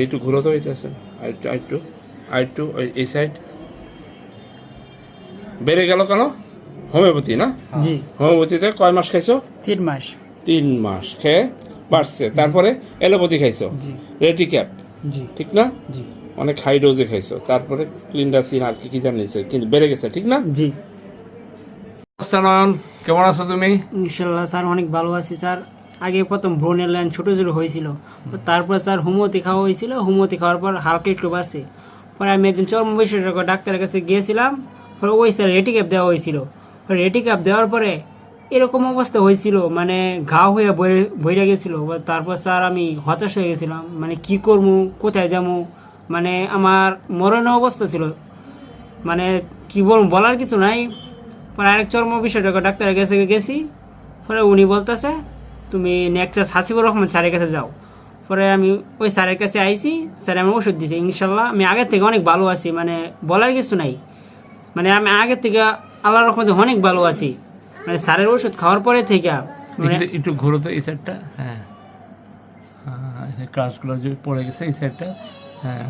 এইটু ঘুরো তো এইটা আইটু আইটু। আইটু এই সাইড বেড়ে গেল কেন? হোমিওপ্যাথি না? জি। হোমিওপ্যাথিতে কয় মাস খাইছো? তিন মাস। তিন মাস খেয়ে বাড়ছে তারপরে এলোপ্যাথি খাইছো? জি। রেডি ক্যাপ জি। ঠিক না? জি। অনেক হাই ডোজে খাইছো। তারপরে ক্লিনডাসিন আর কি কি জানিয়েছে কিন্তু বেড়ে গেছে ঠিক না? জি। নয়ন কেমন আছো তুমি? ইনশাল্লাহ স্যার অনেক ভালো আছি স্যার আগে প্রথম ব্রণের লাইন ছোটো ছোটো হয়েছিল। তারপর স্যার হোমিওপ্যাথি খাওয়া হয়েছিল। হোমিওপ্যাথি খাওয়ার পর হালকা একটু বাসে পরে আমি একদিন চর্ম বিশেষজ্ঞ ডাক্তারের কাছে গিয়েছিলাম। পরে ওই স্যার রেটি ক্যাপ দেওয়া হয়েছিল। রেটি ক্যাপ দেওয়ার পরে এরকম অবস্থা হয়েছিল মানে ঘা হয়ে বইরা গেছিল। তারপর স্যার আমি হতাশ হয়ে গেছিলাম মানে কি করব, কোথায় যাব? মানে আমার মরণের অবস্থা ছিল। মানে কি বলব, বলার কিছু নাই। পরে আরেক চর্ম বিষয়টা ডাক্তারের কাছে গেছি। পরে উনি বলতেছে তুমি নেক্সট হাসিবুর রহমান স্যারের কাছে যাও। পরে আমি ওই স্যারের কাছে আইছি স্যার আমি ওষুধ দিয়েছি ইনশাল্লাহ আমি আগের থেকে অনেক ভালো আছি মানে বলার কিছু নাই। মানে আমি আগের থেকে আল্লাহ রহমতে অনেক ভালো আছি। মানে স্যারের ওষুধ খাওয়ার পরে থেকে মানে একটু- ঘুরো তো এই সাইডটা হ্যাঁ। হ্যাঁ, কাজগুলো যে পড়ে গেছে এই সাইডটা হ্যাঁ।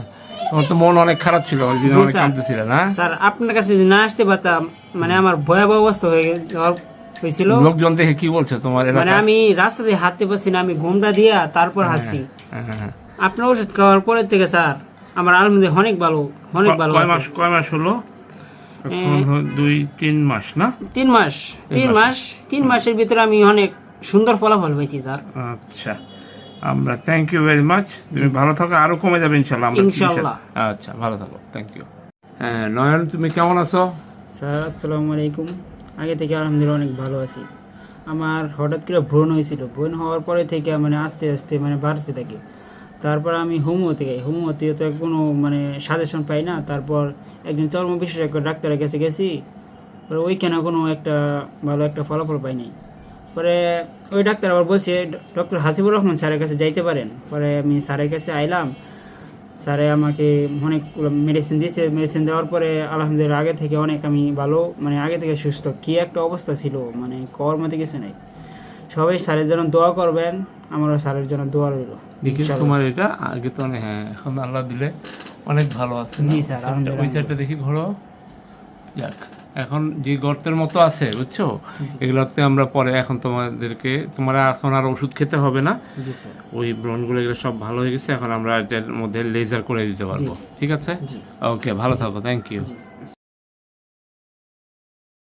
তোমার তো মন অনেক খারাপ ছিল অনেক স্যার। কাঁদতেছিল না? স্যার আপনার কাছে যদি না আসতে পারতাম মানে আমার ভয়াবহ অবস্থা হয়ে গে- যাওয়ার হয়েছিল। লোকজন দেখে কি বলছে তোমার মানে আমি রাস্তা দিয়ে হাঁটতে পারছি না আমি ঘুমটা দিয়া তারপর হ্যাঁ, হ্যাঁ, হ্যাঁ। আপনার ওষুধ খাওয়ার পরের থেকে স্যার আমার আলহামদুলিল্লাহ অনেক ভালো অনেক ভালো কয় মাস কয় মাস হলো? দুই তিন মাস না? তিন মাস তিন মাস। তিন মাসের ভিতরে আমি অনেক সুন্দর ফলাফল পেয়েছি স্যার। আচ্ছা আমরা থ্যাংক ইউ ভেরি মাচ তুমি ভালো থাকো আরও কমে যাবে ইনশাল্লাহ ইনশাল্লাহ। আচ্ছা ভালো থাকো থ্যাংক ইউ হ্যাঁ নয়ন তুমি কেমন আছো? স্যার আসসালামু আলাইকুম। আগে থেকে আলহামদুলিল্লাহ অনেক ভালো আছি। আমার হঠাৎ করে ভ্রণ হয়েছিল। ভ্রণ হওয়ার পরে থেকে মানে আস্তে আস্তে মানে বাড়তে থাকে তারপর আমি হোমিওতে গাই হোমিওতে তো কোনো মানে সাজেশন পাই না। তারপর একজন চর্ম বিশেষজ্ঞ ডাক্তারের কাছে গেছি। পরে ওইখানে কোনো একটা ভালো একটা ফলাফল পাইনি পরে ওই ডাক্তার আবার বলছে ডক্টর হাসিবুর রহমান স্যারের কাছে যাইতে পারেন। পরে আমি স্যারের কাছে আইলাম। স্যারে আমাকে অনেক মেডিসিন দিয়েছে। মেডিসিন দেওয়ার পরে আলহামদুলিল্লাহ আগে থেকে অনেক আমি ভালো মানে আগে থেকে সুস্থ। কী একটা অবস্থা ছিল মানে কর মতে কিছু নেই। সবাই স্যারের জন্য দোয়া করবেন আমারও স্যারের জন্য দোয়া রইল। তোমার এটা আগে তো অনেক হ্যাঁ এখন আল্লাহ দিলে অনেক ভালো আছে জি, স্যার, ওই স্যারটা দেখি ঘোরো যাক এখন যে গর্তের মতো আছে বুঝছ? এগুলোতে আমরা পরে এখন তোমাদেরকে তোমার এখন আর ওষুধ খেতে হবে না। ওই ব্রণগুলো এগুলো সব ভালো হয়ে গেছে এখন আমরা এটার মধ্যে লেজার করে দিতে পারব। ঠিক আছে? ওকে ভালো থাকো থ্যাংক ইউ